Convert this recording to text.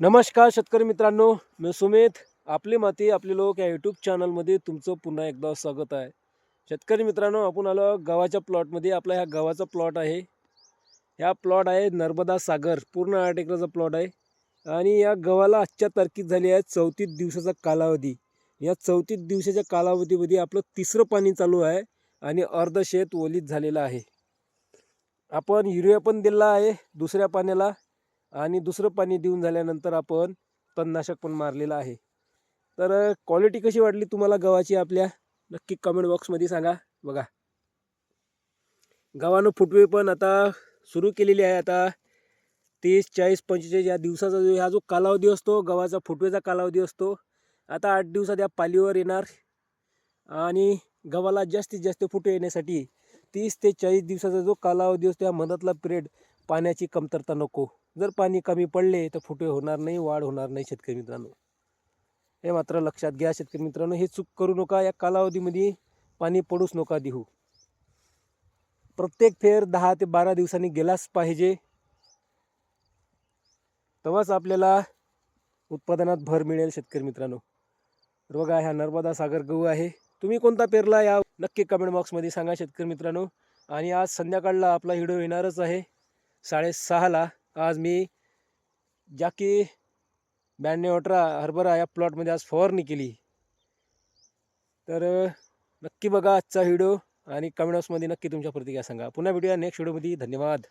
नमस्कार शेतकरी मित्रांनो मी सुमित. आपली माती आपले लोक या यूट्यूब चॅनलमध्ये तुमचं पुन्हा एकदा स्वागत आहे. शेतकरी मित्रांनो आपण आलो गव्हाच्या प्लॉटमध्ये आपला ह्या गव्हाचा प्लॉट आहे. ह्या प्लॉट आहे नर्मदा सागर पूर्ण आठ एकराचा प्लॉट आहे. आणि या गव्हाला आजच्या तारखेत झाली आहे चौतीस दिवसाचा कालावधी. या चौतीस दिवसाच्या कालावधीमध्ये आपलं तिसरं पाणी चालू आहे आणि अर्ध शेत ओलीत झालेलं आहे. आपण युरिया पण दिला आहे दुसऱ्या पाण्याला. आणि दुसरं पाणी देऊन झाल्यानंतर आपण तणनाशक पण मारलेलं आहे. तर क्वालिटी कशी वाटली तुम्हाला गव्हाची आपल्या? नक्की कमेंट बॉक्समध्ये सांगा. बघा. गव्हानं फुटवे पण आता सुरू केलेली आहे. आता तीस चाळीस पंचेचाळीस या दिवसाचा जो हा जो कालावधी असतो गव्हाचा फुटवेचा कालावधी असतो आता आठ दिवसात या पालीवर येणार. आणि गव्हाला जास्तीत जास्त फुटवे येण्यासाठी तीस ते चाळीस दिवसाचा जो कालावधी असतो या मधातला पिरियड पाण्याची कमतरता नको. जर पाणी कमी पडले तर फुटे होणार नाही वाढ होणार नाही शेतकरी मित्रांनो. हे मात्र लक्षात घ्या शेतकरी मित्रांनो हे चूक करू नका. या कालावधीमध्ये पाणी पडूच नका देऊ. प्रत्येक फेर दहा ते बारा दिवसांनी गेलाच पाहिजे. तेव्हाच आपल्याला उत्पादनात भर मिळेल शेतकरी मित्रांनो. तर बघा ह्या नर्मदा सागर गहू आहे. तुम्ही कोणता पेरला या? नक्की कमेंट बॉक्समध्ये सांगा शेतकरी मित्रांनो. आणि आज संध्याकाळला आपला व्हिडिओ येणारच आहे. साडेसहाला आज मी जाकी ब्याण्णव अठरा हरभरा या प्लॉटमध्ये आज फवारणी केली. तर नक्की बघा आजचा व्हिडिओ आणि कमेंट बॉक्समध्ये नक्की तुमच्या प्रतिक्रिया सांगा. पुन्हा भेटूया नेक्स्ट व्हिडिओमध्ये धन्यवाद.